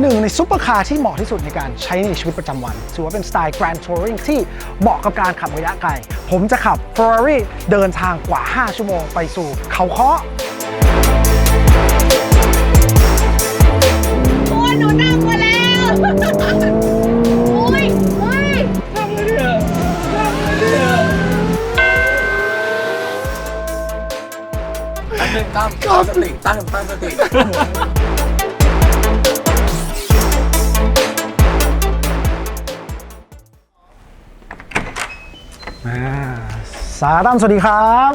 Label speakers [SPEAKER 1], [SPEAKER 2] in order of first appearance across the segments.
[SPEAKER 1] หนึ่งในซุปเปอร์คาร์ที่เหมาะที่สุดในการใช้ในชีวิตประจำวัน ถือว่าเป็นสไตล์ Grand Touring ที่เหมาะกับการขับระยะไกล ผมจะขับ Ferrari เดินทางกว่า 5 ชั่วโมงไปสู่เขาเคาะ
[SPEAKER 2] โอ้ยหนูนั่งมาแล้ว โอ้ยโอ้ย
[SPEAKER 3] ตั้งหนึ่งตั้งตั้งสติตั้งตั้งสติ
[SPEAKER 1] สาตั้มสวัสดีครับ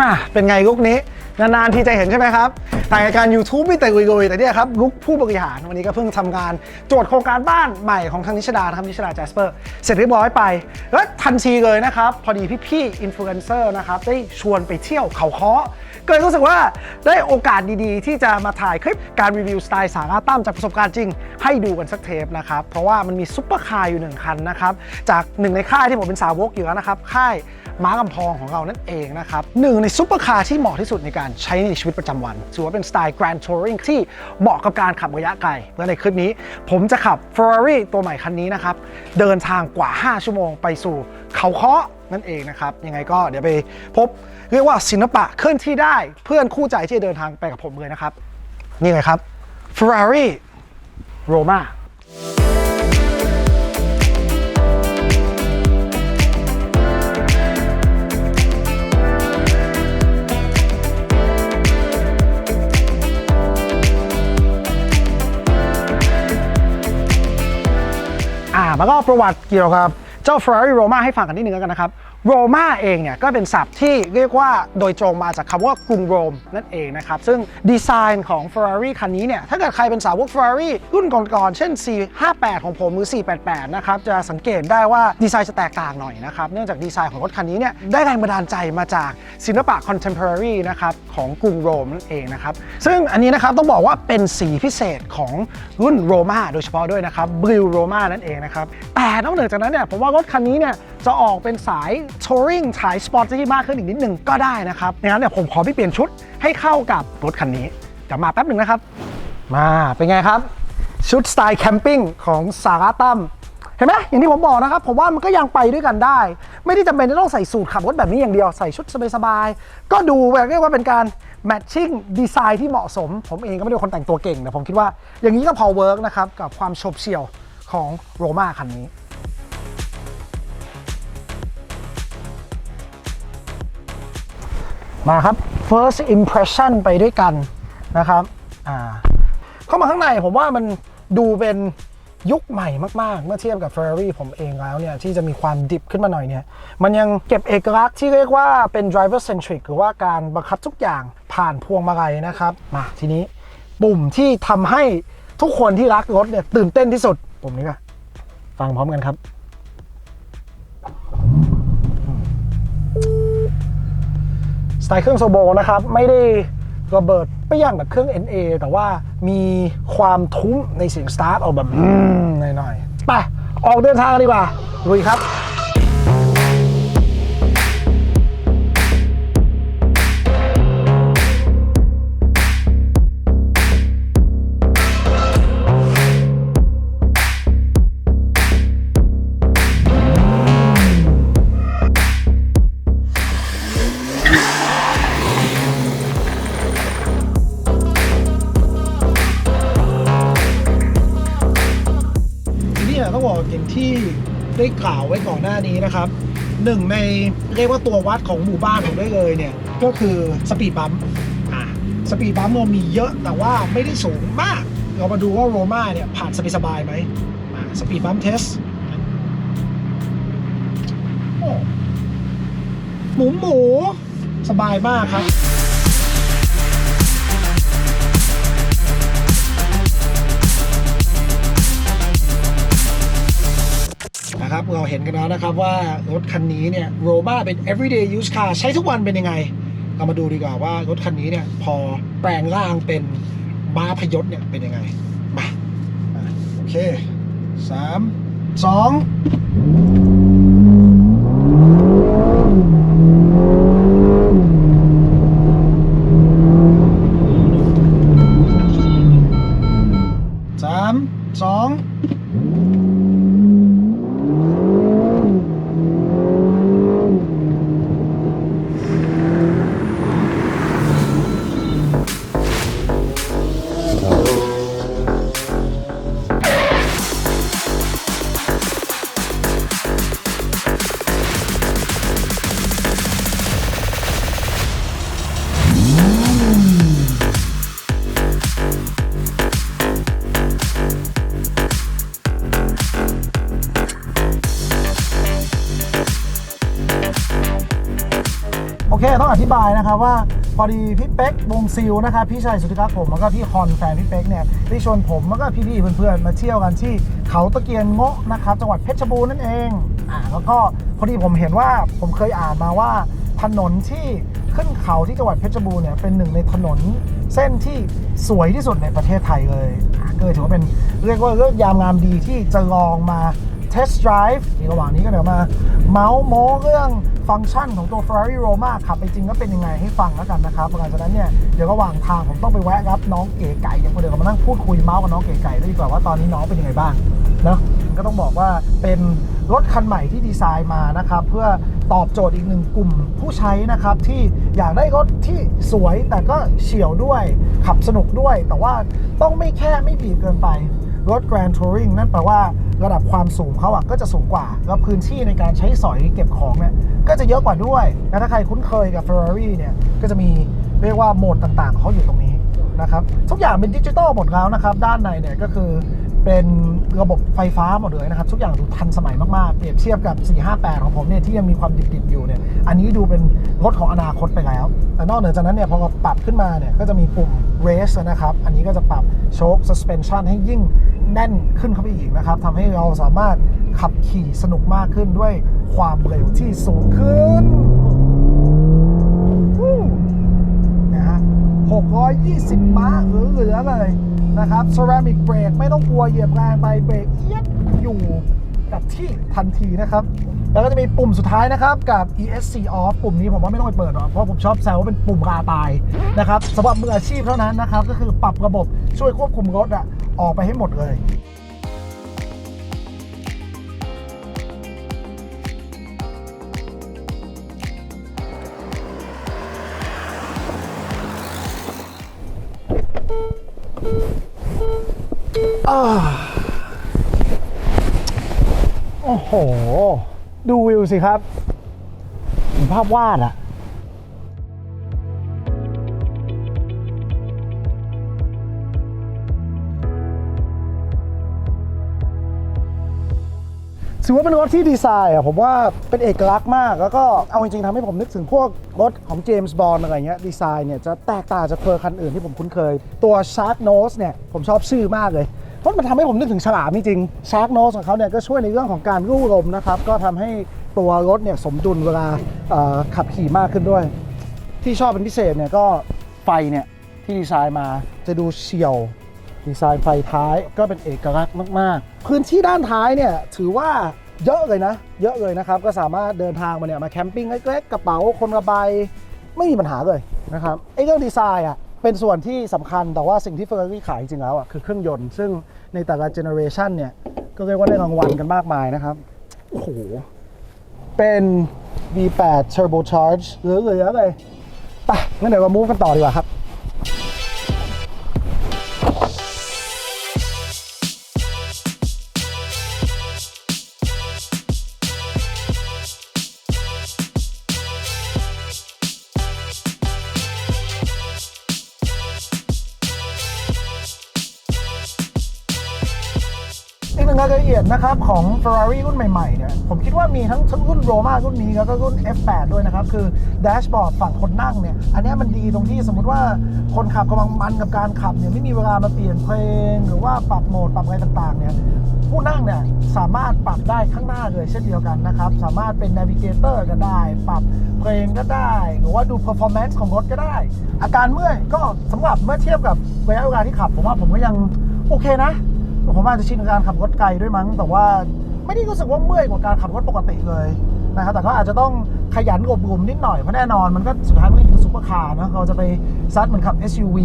[SPEAKER 1] มาเป็นไงลุกนี้ นานๆทีจะเห็นใช่ไหมครับ ถ่ายรายการ YouTube ไม่แต่กุยๆแต่เนี่ยครับลุกผู้บริหารวันนี้ก็เพิ่งทำงานโจทย์โครงการบ้านใหม่ของทางนิชดานะครับนิชดาแจสเปอร์เสร็จเรียบร้อยไป แล้วทันทีเลยนะครับ พอดีพี่ๆอินฟลูเอนเซอร์นะครับได้ชวนไปเที่ยวเขาเคาะเก็เลยรู้สึกว่าได้โอกาสดีๆ ที่จะมาถ่ายคลิปการรีวิวสไตล์สาราตั้มจากประสบการณ์จริง ให้ดูกันสักเทปนะครับเพราะว่ามันมีซุปเปอร์คาร์อยู่หนึ่งคันนะครับจากหนึ่งในค่ายที่ผมเป็นสาวกอยู่แล้วนะครับค่าย ม้ากำพองของเรานั่นเองนะครับหนึ่งในซุปเปอร์คาร์ที่เหมาะที่สุดในการใช้ในชีวิตประจำวันถือว่าเป็นสไตล์ Grand Touring ที่เหมาะกับการขับระยะไกลและในคลิปนี้ ผมจะขับ Ferrari ตัวใหม่คันนี้นะครับเดินทางกว่า 5 ชั่วโมงไปสู่เขาเคาะนั่นเองนะครับยังไงก็เดี๋ยวไปพบเรียกว่าศิลปะเคลื่อนที่ได้เพื่อนคู่ใจที่จะเดินทางไปกับผมเลยนะครับ นี่เลยครับ Ferrari Roma แล้วก็ประวัติเกี่ยวกับเจ้า Ferrari Roma ให้ฟังกันนิดนึงแล้วกันนะครับ โรม่าเองเนี่ยก็เป็นศัพท์ที่เรียกว่าโดยตรงมาจากคำว่ากรุงโรมนั่นเองนะครับ ซึ่งดีไซน์ของ Ferrari คันนี้เนี่ยถ้าเกิดใครเป็นสาวก Ferrari รุ่นก่อนๆเช่น458 ของผมหรือ 488 นะครับ จะสังเกตได้ว่าดีไซน์จะแตกต่างหน่อยนะครับ เนื่องจากดีไซน์ของรถคันนี้เนี่ยได้แรงบันดาลใจมาจากศิลปะ contemporary นะครับของกรุงโรมนั่นเองนะครับซึ่งอันนี้นะครับต้องบอกว่าเป็นสีพิเศษของรุ่นโรม่าโดยเฉพาะด้วยนะครับ Blue Roma นั่นเองนะครับแต่นอกเหนือจากนั้นเนี่ยผมว่ารถคันนี้เนี่ยจะออกเป็นสาย touring สายสปอร์ตที่มากขึ้นอีกนิดนึงก็ได้นะครับงั้นเนี่ยผมขอพี่เปลี่ยนชุดให้เข้ากับรถคันนี้เดี๋ยวมาแป๊บหนึ่งนะครับ มาเป็นไงครับ ชุดสไตล์แคมปิ้งของสาราตั้มเห็นไหมอย่างที่ผมบอกนะครับ ผมว่ามันก็ยังไปด้วยกันได้ ไม่ได้จำเป็นจะต้องใส่สูทขับรถแบบนี้อย่างเดียวใส่ชุดสบายๆก็ดูแบบเรียกว่าเป็นการแมทชิ่งดีไซน์ที่เหมาะสม ผมเองก็ไม่ได้คนแต่งตัวเก่งแต่ผมคิดว่าอย่างนี้ก็พอเวิร์กนะครับกับความโฉบเฉี่ยวของโรม่าคันนี้ มาครับ first impression ไปด้วยกันนะครับอ่าเข้ามาข้างในผมว่ามันดูเป็นยุคใหม่มาก ๆ เมื่อเทียบกับ Ferrari ผมเองแล้วเนี่ยที่จะมีความดิบขึ้นมาหน่อยเนี่ย มันยังเก็บเอกลักษณ์ที่เรียกว่าเป็น driver centric หรือว่าการบังคับทุกอย่างผ่านพวงมาลัยนะครับ มาทีนี้ปุ่มที่ทำให้ทุกคนที่รักรถเนี่ยตื่นเต้นที่สุดปุ่มนี้ก็ฟังพร้อมกันครับ สไตล์เครื่องโซโบนะครับ ไม่ได้ระเบิดไม่ย่างแบบเครื่อง NA แต่ว่ามีความทุ้มในเสียงสตาร์ทออกแบบหน่อยๆไปออกเดินทางกันดีกว่าลุยครับ ได้กล่าวไว้ก่อนหน้านี้นะครับหนึ่งในเรียกว่าตัววัดของหมู่บ้านผมได้เลยเนี่ย ก็คือสปีดบัมป์อ่าสปีดบัมป์เรามีเยอะแต่ว่าไม่ได้สูงมาก เรามาดูว่าโรม่าเนี่ย ผ่านสบายสบายๆไหมมาสปีดบัมป์เทสโอ้หมูหมูสบายมากครับ นะครับเราเห็นกันแล้วนะครับว่ารถคันนี้เนี่ยโรบ้าเป็น everyday use car ใช้ทุกวันเป็นยังไง เรามาดูดีกว่าว่ารถคันนี้เนี่ยพอแปลงร่างเป็นบ้าพยศเนี่ยเป็นยังไง มาโอเคสามสอง บายนะครับว่าพอดีพี่เป๊กวงซิลนะครับพี่ชายสุธิรักผมแล้วก็พี่คอนแฟนพี่เป๊กเนี่ยได้ชวนผมแล้วก็พี่ๆเพื่อนๆมาเที่ยวกันที่เขาตะเกียนโงะนะครับจังหวัดเพชรบูรณ์นั่นเองอ่าแล้วก็พอดีผมเห็นว่าผมเคยอ่านมาว่าถนนที่ขึ้นเขาที่จังหวัดเพชรบูรณ์เนี่ยเป็นหนึ่งในถนนเส้นที่สวยที่สุดในประเทศไทยเลยก็เลยถือว่าเป็นเรียกว่าเรื่องยามงามดีที่จะลองมา test drive ในระหว่างนี้ก็เดี๋ยวมาเมาส์โม้เรื่อง ฟังก์ชันของตัว Ferrari Roma ขับไปจริงก็เป็นยังไงให้ฟังแล้วกันนะครับหลังจากนั้นเนี่ยเดี๋ยวระหว่างทางผมต้องไปแวะรับน้องเก๋ไก่ยังเดี๋ยวเรามานั่งพูดคุยเมาส์กับน้องเก๋ไก่ด้วยดีกว่าว่าตอนนี้น้องเป็นยังไงบ้างเนาะก็ต้องบอกว่าเป็นรถคันใหม่ที่ดีไซน์มานะครับเพื่อตอบโจทย์อีกหนึ่งกลุ่มผู้ใช้นะครับที่อยากได้รถที่สวยแต่ก็เฉียวด้วยขับสนุกด้วย แต่ว่าต้องไม่แค่ไม่บีบเกินไปรถ Grand Touring นั่นแปลว่า ระดับความสูงเขาอะก็จะสูงกว่า แล้วพื้นที่ในการใช้สอยเก็บของเนี่ยก็จะเยอะกว่าด้วยและถ้าใครคุ้นเคยกับ Ferrari เนี่ยก็จะมีเรียกว่าโหมดต่างๆเขาอยู่ตรงนี้นะครับทุกอย่างเป็นดิจิตอลหมดแล้วนะครับ ด้านในเนี่ยก็คือเป็นระบบไฟฟ้าหมดเลยนะครับ ทุกอย่างดูทันสมัยมากๆ เปรียบเทียบกับ 458 ของผมเนี่ยที่ยังมีความดิบๆอยู่เนี่ยอันนี้ดูเป็นรถของอนาคตไปแล้ว แต่นอกเหนือจากนั้นเนี่ยพอเราปรับขึ้นมาเนี่ยก็จะมีปุ่ม race นะครับ อันนี้ก็จะปรับโชค suspension ให้ยิ่ง แน่นขึ้นเข้าไปอีกนะครับทำให้เราสามารถขับขี่สนุกมากขึ้นด้วยความเร็วที่สูงขึ้นนะฮะ620 ม้าเหลือเลยนะครับ ceramic brake ไม่ต้องกลัวเหยียบแรงไปเบรกเอียดอยู่กับที่ทันทีนะครับ แล้วก็จะมีปุ่มสุดท้ายนะครับกับ ESC off ปุ่มนี้ผมว่าไม่ต้องไปเปิดหรอกเพราะผมชอบแซวว่าเป็นปุ่มราตายนะครับสำหรับมืออาชีพเท่านั้นนะครับ ก็คือปรับระบบช่วยควบคุมรถอะ ออกไปให้หมดเลยอ่าโอ้โห ดูวิวสิครับเหมือนภาพวาดอะ ถือว่าเป็นรถที่ดีไซน์อะผมว่าเป็นเอกลักษณ์มาก แล้วก็เอาจริงๆทำให้ผมนึกถึงพวกรถของเจมส์บอลอะไรเงี้ยดีไซน์เนี่ยจะแตกต่างจากเคอร์คันอื่นที่ผมคุ้นเคย ตัว Shark Nose เนี่ยผมชอบชื่อมากเลยเพราะมันทำให้ผมนึกถึงฉลามจริงๆ Shark Nose ของเขาเนี่ยก็ช่วยในเรื่องของการรูลมนะครับก็ทำให้ตัวรถเนี่ยสมดุลเวลาเอ่อขับขี่มากขึ้นด้วย ที่ชอบเป็นพิเศษเนี่ยก็ไฟเนี่ยที่ดีไซน์มาจะดูเฉียว ดีไซน์ไฟท้ายก็เป็นเอกลักษณ์มาก ๆ พื้นที่ด้านท้ายเนี่ยถือว่า เยอะเลยนะ เยอะเลยนะครับ ก็สามารถเดินทางมาเนี่ยมาแคมปิ้งเล็กๆกระเป๋าคนระบายไม่มีปัญหาเลยนะครับไอ้เรื่องดีไซน์อะเป็นส่วนที่สำคัญแต่ว่าสิ่งที่เฟอร์รารี่ขายจริงๆแล้วอะคือเครื่องยนต์ซึ่งในแต่ละเจเนอเรชันเนี่ยก็เรียกว่าได้รางวัลกันมากมายนะครับโอ้โหเป็น V8 Turbocharge เหลือเลยไปงั้นเดี๋ยวเรา move กันต่อดีกว่าครับ รายละเอียดนะครับของ Ferrari รุ่นใหม่ๆเนี่ยผมคิดว่ามีทั้งทั้งรุ่นโรมารุ่นนี้แล้วก็รุ่น F8 ด้วยนะครับ คือแดชบอร์ดฝั่งคนนั่งเนี่ย อันนี้มันดีตรงที่สมมติว่าคนขับกำลังมันกับการขับเนี่ยไม่มีเวลามาเปลี่ยนเพลง หรือว่าปรับโหมดปรับอะไรต่างๆเนี่ยผู้นั่งเนี่ยสามารถปรับได้ข้างหน้าเลยเช่นเดียวกันนะครับ สามารถเป็น Navigator ก็ได้ ปรับเพลงก็ได้ หรือว่าดู performance ของรถก็ได้ อาการเมื่อยก็สำหรับเมื่อเทียบกับระยะเวลาที่ขับ ผมว่าผมก็ยังโอเคนะ ผมอาจจะชินกับการขับรถไกลด้วยมั้ง แต่ว่าไม่ได้รู้สึกว่าเมื่อยกว่าการขับรถปกติเลยนะครับแต่ก็อาจจะต้องขยันอบรมนิดหน่อยเพราะแน่นอนมันก็สุดท้ายมันก็คือซุปเปอร์คาร์นะเราจะไปซัดเหมือนขับ SUV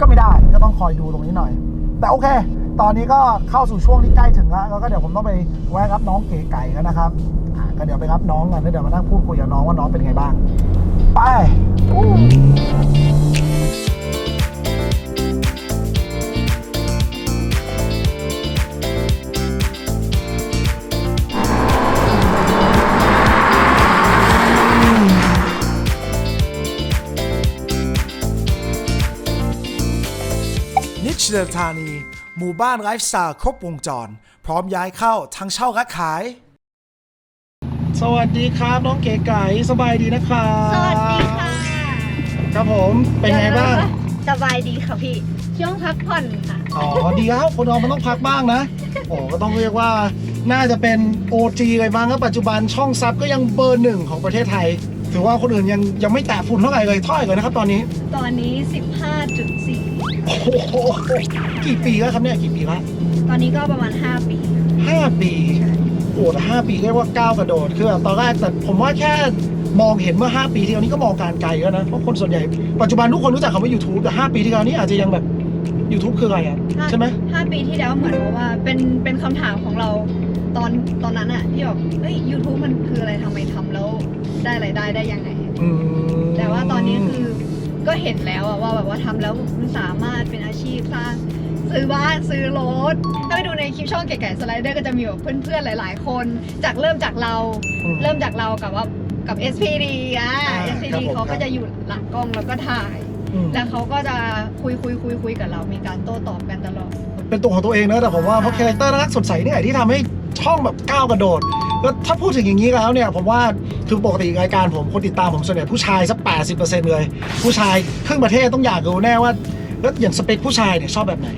[SPEAKER 1] ก็ไม่ได้ก็ต้องคอยดูตรงนี้หน่อย แต่โอเค ตอนนี้ก็เข้าสู่ช่วงที่ใกล้ถึงแล้วแล้วก็เดี๋ยวผมต้องไปแวะรับน้องเก๋ไก่กันนะครับก็เดี๋ยวไปรับน้องกันแล้วเดี๋ยวมานั่งพูดคุยกับน้องว่าน้องเป็นไงบ้าง ไป อู้นิชเดธานี หมู่บ้านไลฟ์สไตล์ครบวงจร พร้อมย้ายเข้าทั้งเช่าและขาย สวัสดีครับ น้องเก๋ไก่สบายดีนะครับ
[SPEAKER 2] สวัสดีค่ะ
[SPEAKER 1] ครับผมเป็นไงบ้าง
[SPEAKER 2] สบายดีค่ะพี่ ช่วงพักผ่อนค่ะ
[SPEAKER 1] อ๋อดีแล้วคนเรามันต้องพักบ้างนะ โอ้ก็ต้องเรียกว่าน่าจะเป็น OG เลยบ้างครับปัจจุบันช่องซับก็ยังเบอร์หนึ่งของประเทศไทย ถือว่าคนอื่นยังยังไม่แตะฝุ่นเท่าไหร่เลยเท่าไหร่เลยนะครับ ตอนนี้
[SPEAKER 2] ตอนนี้ 15.4
[SPEAKER 1] โอ้โหกี่ปีแล้วครับเนี่ยกี่ปีละ
[SPEAKER 2] ตอนนี้ก็ประมาณ 5 ปี
[SPEAKER 1] ห้าปีโอ้แต่ห้าปีเรียกว่าก้าวกระโดดคือแบบตอนแรกแต่ผมว่าแค่มองเห็นเมื่อ 5 ปีที่แล้วนี่ก็มองการไกลแล้วนะเพราะคนส่วนใหญ่ปัจจุบันทุกคนรู้จักคำว่า YouTube แต่ 5 ปีที่แล้วนี่อาจจะยังแบบ YouTube คืออะไรอะใช่ไหม
[SPEAKER 2] 5 ปีที่แล้วเหมือนกับว่าเป็นเป็นคำถามของเราตอนตอนนั้นอะที่แบบเฮ้ย YouTube มันคืออะไรทำไมทำแล้ว ได้รายได้ได้ยังไง
[SPEAKER 1] อืม
[SPEAKER 2] แต่ว่าตอนนี้คือก็เห็นแล้วอะว่าแบบว่าทำแล้วมันสามารถเป็นอาชีพสร้าง ซื้อบ้านซื้อรถถ้าไปดูในคลิปช่องเก๋ไก่สไลเดอร์ก็จะมีแบบเพื่อนๆหลาย ๆ คน จากเริ่มจากเรา
[SPEAKER 1] อืม
[SPEAKER 2] เริ่มจากเรากับว่ากับ SPD อะ
[SPEAKER 1] อ่า
[SPEAKER 2] SPD
[SPEAKER 1] ครับผม
[SPEAKER 2] เขาก็จะอยู่หลังกล้องแล้วก็ถ่าย
[SPEAKER 1] อืม
[SPEAKER 2] แล้วเขาก็จะคุยคุยคุยคุยกับเรา มีการโต้ตอบกันตลอด
[SPEAKER 1] เป็นตัวของตัวเองนะแต่ผมว่าเพราะคาแรคเตอร์น่ารักสดใสเนี่ยที่ทำให้ช่องแบบก้าวกระโดด แล้วถ้าพูดถึงอย่างนี้แล้วเนี่ยผมว่าคือปกติรายการผมคนติดตามผมส่วนใหญ่ผู้ชายสักแปดสิบเปอร์เซ็นต์เลย ผู้ชายครึ่งประเทศต้องอยากรู้แน่ว่าแล้วอย่างสเปคผู้ชายเนี่ยชอบแบบไหน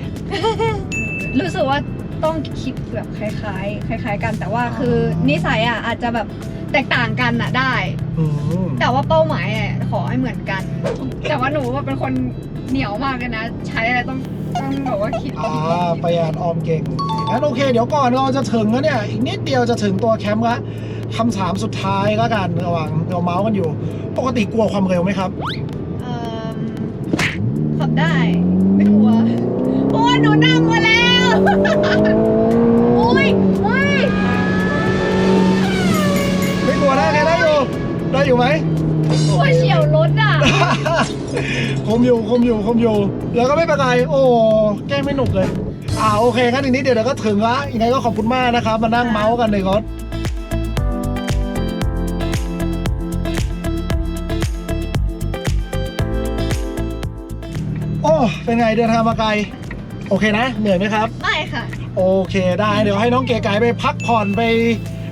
[SPEAKER 2] รู้สึกว่าต้องคิดแบบคล้ายๆ คล้าย ๆ กันแต่ว่าคือนิสัยอะอาจจะแบบแตกต่างกันอะได้
[SPEAKER 1] อืม
[SPEAKER 2] แต่ว่าเป้าหมายอะขอให้เหมือนกัน แต่ว่าหนูว่าเป็นคนเหนียวมากเลยนะ ใช้อะไรต้อง ต้องแบบว่าคิด
[SPEAKER 1] อ่าประหยัดออมเก่งงั้นโอเค เดี๋ยวก่อนเราจะถึงแล้วเนี่ย อีกนิดเดียวจะถึงตัวแคมป์ละคำถามสุดท้ายแล้วกันระหว่างเราเมาส์กันอยู่ ปกติกลัวความเร็วไหมครับ
[SPEAKER 2] เอ่อขับได้ มอยู่
[SPEAKER 1] คมอยู่คมอยู่ แล้วก็ไม่เป็นไรโอ้แกล้งไม่หนุกเลย อ่าโอเคงั้นอีกนิดเดียวเดี๋ยวก็ถึงละยังไงก็ขอบคุณมากนะครับ มานั่งเมาส์กันในรถโอ้เป็นไงเดินทางมาไกล โอเคนะ เหนื่อยไหมครับ
[SPEAKER 2] ไม่ค่ะ
[SPEAKER 1] โอเคได้เดี๋ยวให้น้องเก๋ไก่ไปพักผ่อนไป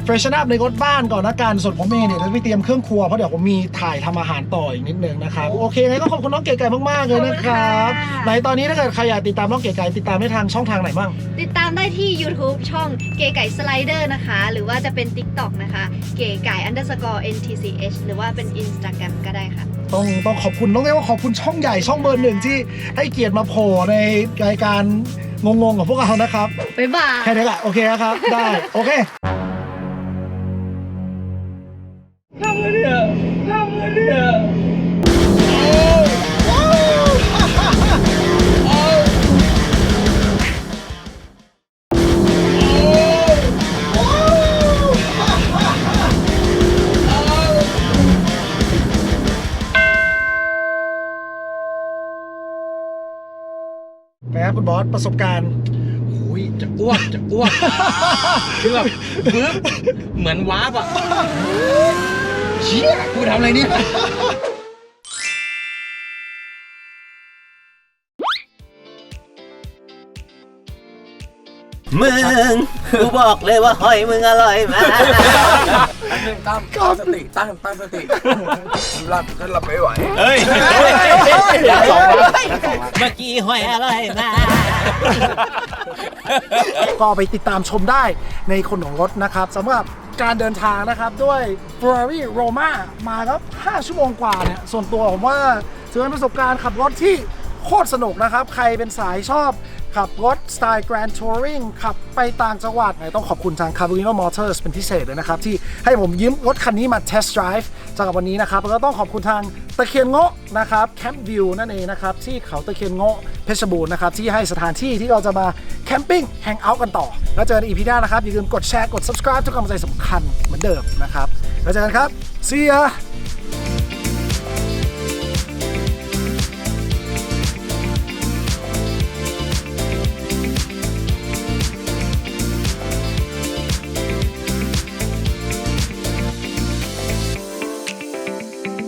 [SPEAKER 1] เฟรชชั่นอัพในรถบ้านก่อนนะกันส่วนผมเองเนี่ยจะไปเตรียมเครื่องครัวเพราะเดี๋ยวผมมีถ่ายทำอาหารต่ออีกนิดนึงนะครับโอเคงั้นก็ขอบคุณน้องเก๋ไก่มากๆเลยนะครับ
[SPEAKER 2] ขอบคุณค่ะ
[SPEAKER 1] ไหนตอนนี้ถ้าเกิดใครอยากติดตามน้องเก๋ไก่ติดตามได้ทางช่องทางไหนบ้าง
[SPEAKER 2] ติดตามได้ที่ YouTube ช่องเก๋ไก่สไลเดอร์นะคะ หรือว่าจะเป็น TikTok นะคะ เก๋ไก่ underscore ntch หรือว่าเป็น Instagram ก็ได้ค่ะ
[SPEAKER 1] ต้องต้องขอบคุณต้องเรียกว่าขอบคุณช่องใหญ่ช่องเบอร์หนึ่งที่ให้เกียรติมาโผล่ในรายการงงๆของพวกเรานะครับ
[SPEAKER 2] บ๊ายบาย
[SPEAKER 1] แค่นี้แหละโอเคนะครับ ได้โอเค
[SPEAKER 3] เนี่ย
[SPEAKER 1] ไปครับคุณบอสประสบการณ์
[SPEAKER 3] โอ้ยจะอ้วกจะอ้วกคือแบบปึ๊บเหมือนวาร์ปอะ เชี่ยกูทำอะไรเนี่ย
[SPEAKER 4] มึง กูบอกเลยว่าหอยมึงอร่อยมาก
[SPEAKER 3] อันหนึ่งตั้มตั้งสติตั้งตั้งสติหลับก็หลับไม่ไหว
[SPEAKER 4] เฮ้ย
[SPEAKER 3] อยากสองนะ
[SPEAKER 4] เเมื่อกี้หอยอร่อยมาก็
[SPEAKER 1] ไปติดตามชมได้ในคนของรถนะครับสำหรับการเดินทางนะครับด้วย Ferrari Roma มาครับ 5 ชั่วโมงกว่าเนี่ย ส่วนตัวผมว่าถือเป็นประสบการณ์ขับรถที่โคตรสนุกนะครับ ใครเป็นสายชอบ ขับรถสไตล์ Grand Touring ขับไปต่างจังหวัดต้องขอบคุณทาง Carolina Motors เป็นพิเศษเลยนะครับ ที่ให้ผมยืมรถคันนี้มา test drive สำหรับวันนี้นะครับ แล้วก็ต้องขอบคุณทางตะเคียนโงาะนะครับ Camp View นั่นเองนะครับ ที่เขาตะเคียนโงาะเพชรบูรณ์นะครับ ที่ให้สถานที่ที่เราจะมาแคมปิ้งแฮงเอาท์กันต่อ แล้วเจอกันอีพีหน้านะครับอย่าลืมกดแชร์กด subscribe ทุกกำลังใจสำคัญเหมือนเดิมนะครับแล้วเจอกันครับ see ya